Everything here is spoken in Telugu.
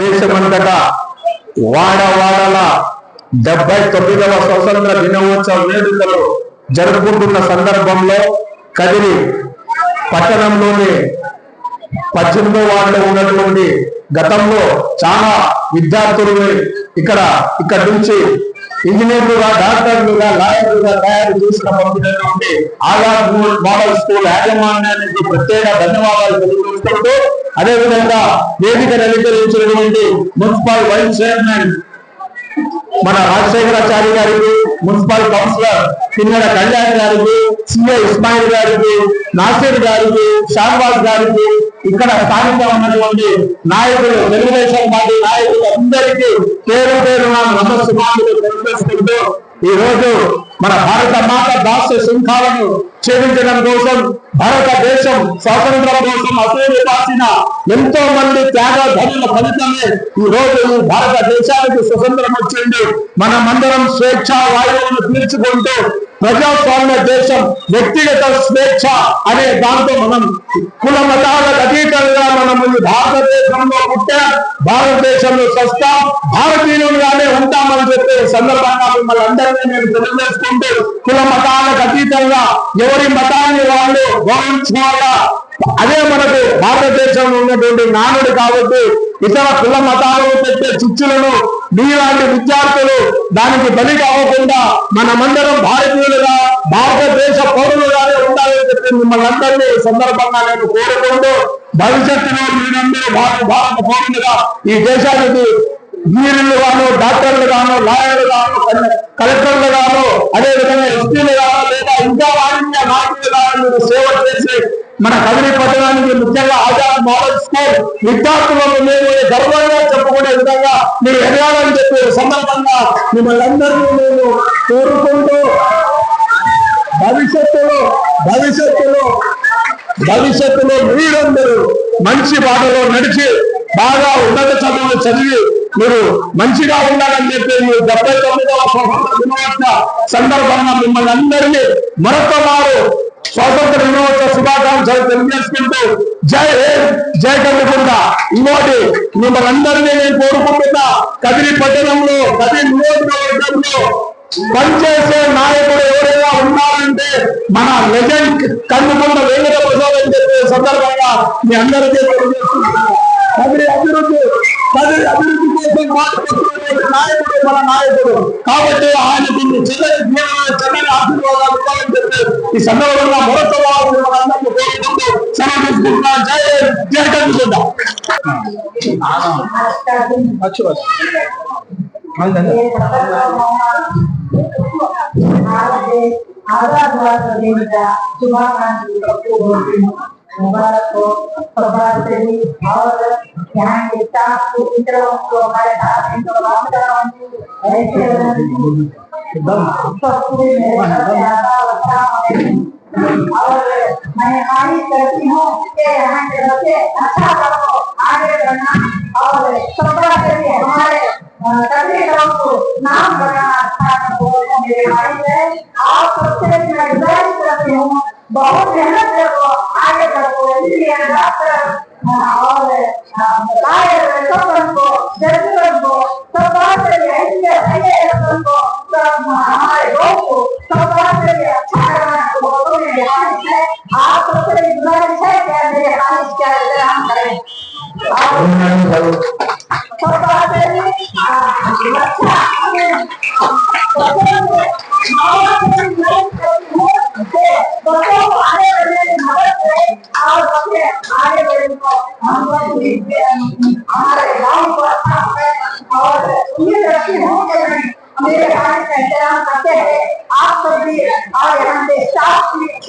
దేశమంతటా వాడ వాడల డెబ్బై తొమ్మిదవ స్వతంత్ర దినోత్సవ వేడుకలు జరుపుకుంటున్న సందర్భంలో కదిరి పట్టణంలోని పద్దెనిమిదో వార్డులో ఉన్నటువంటి గతంలో చాలా విద్యార్థులు ఇక్కడ ఇక్కడ నుంచి ఇంజనీర్లుగా డాక్టర్లుగా లాయర్లుగా తయారు చేసిన పంపిణీ ఆజాద్ మోడల్ స్కూల్ యాజమాన్యానికి ప్రత్యేక ధన్యవాదాలు తెలియజేస్తుంటూ అదేవిధంగా వేదిక నవీకరించినటువంటి మున్సిపల్ వైస్ చైర్మన్ మన రాజశేఖరాచారి గారికి మున్సిపల్ కౌన్సిలర్ పిన్నడ కళ్యాణ్ గారికి సిఏ ఇస్మాయిల్ గారికి నాసిర్ గారికి షాబాజ్ గారికి ఇక్కడ స్థానికంగా ఉన్నటువంటి నాయకులు తెలుగుదేశం పార్టీ నాయకులు అందరికీ పేరు పేరు నమస్సుమానులు తెలియజేసుకుంటూ ఈ రోజు మన భారత మాత దాస్య శృంఖాలను ఛేదించడం కోసం భారతదేశం స్వాతంత్రం కోసం అసూలు పాసిన ఎంతో మంది త్యాగధనుల ఫలితమే ఈ రోజు ఈ భారతదేశానికి స్వతంత్రం వచ్చింది. మనమందరం స్వేచ్ఛ వాయువులను పీల్చుకుంటూ ప్రజాస్వామ్య దేశం వ్యక్తిగత స్వేచ్ఛ అనే దాంతో మనం కుల మతాలకు అతీతంగా మనం ఈ భారతదేశంలో పుట్టాం. భారతదేశంలో స్వస్థం భారతీయులుగానే ఉంటామని చెప్పే సందర్భంగా మిమ్మల్ని అందరినీ మేము తెలియజేసుకుంటూ కుల మతాలకు అతీతంగా ఎవరి మతాన్ని వాళ్ళు గౌరవించుకోవాలా? అదే మనకు భారతదేశంలో ఉన్నటువంటి నానుడు కాబట్టి ఇతర కుల మతాలు శిష్యులను మీలాంటి విద్యార్థులు దానికి బలి కావకుండా మనమందరం భారతీయులుగా భారతదేశ పౌరులుగానే ఉండాలని చెప్పి మిమ్మల్ని అందరినీ ఈ సందర్భంగా నేను కోరుకుంటూ భవిష్యత్తులో మీరందరూ భారత భారత పౌరులుగా ఈ దేశానికి వీరులు గాను డాక్టర్లు గాను లాయర్లు గాను కలెక్టర్లు గాను అదే విధంగా ఎస్పీలు గాను లేదా ఇంకా వాణిజ్య నాయకులు గాను మీరు సేవ చేసి మన కదిరి పట్టణానికి ముఖ్యంగా ఆజాద్ మోడల్ స్కూల్ విద్యార్థులను మేము గర్వంగా చెప్పుకునే విధంగా మీరు ఎదగాలని చెప్పి సందర్భంగా మిమ్మల్ని అందరినీ మేము కోరుకుంటూ భవిష్యత్తులో భవిష్యత్తులో భవిష్యత్తులో మీరందరూ మంచి బాటలో నడిచి బాగా ఉన్నత చదువులు చదివి మీరు మంచిగా ఉండాలని చెప్పి మీరు డెబ్బై తొమ్మిదవ స్వాతంత్ర దినోత్సవ సందర్భంగా మిమ్మల్ని అందరినీ మరొక వారు స్వాతంత్ర దినోత్సవ శుభాకాంక్షలు తెలియజేసుకుంటూ జై హింద్ జై కన్నుకుంట ఇంకోటి మిమ్మల్ని అందరినీ నేను కోరుకుంటున్నా. కదిరి పట్టణంలో కదిరి నియోజకవర్గంలో పనిచేసే నాయకుడు ఎవరైనా ఉన్నారంటే మన లెజెండ్ కన్నుకున్న వేంకట ప్రసాద్ అని చెప్పే సందర్భంగా మీ అందరికీ కదిరి అభివృద్ధి కదిరి అభివృద్ధి కోసం మాట్లాడుతున్నటువంటి నాయకుడు మన నాయకుడు. కాబట్టి ఆయనకు చక్కని చిన్న చక్కని ఆశీర్వాదాలు ఇవ్వాలని చెప్పి ఈ సందర్భంగా మరొక घूमना चाहिए देश का घूमना अच्छी बात हाँ धन्यवाद आधारवाद ಪ್ರದೇಶದ ಶುಭಾಕಾಂಕ್ಷಿ ಮುಬಾರಕ್ ಪ್ರಭಾತದಲ್ಲಿ ಅವರ ಜ್ಞಾನ ಸಾಕು ಇತರ ಒಂದು ಅವರ ಅವರ में आगे करती हूँ कि यहाँ के बच्चे अच्छा करो आगे बढ़ना और सबका करके हमारे कभी को नाम बनाना अच्छा करो मेरे भाई है आप सबसे मैं गुजारिश करती हूँ, बहुत मेहनत करो, आगे बढ़ो, इसलिए डॉक्टर और लायर सब बनो जज काम क्या है? जरा हम करें पापा बेबी अच्छा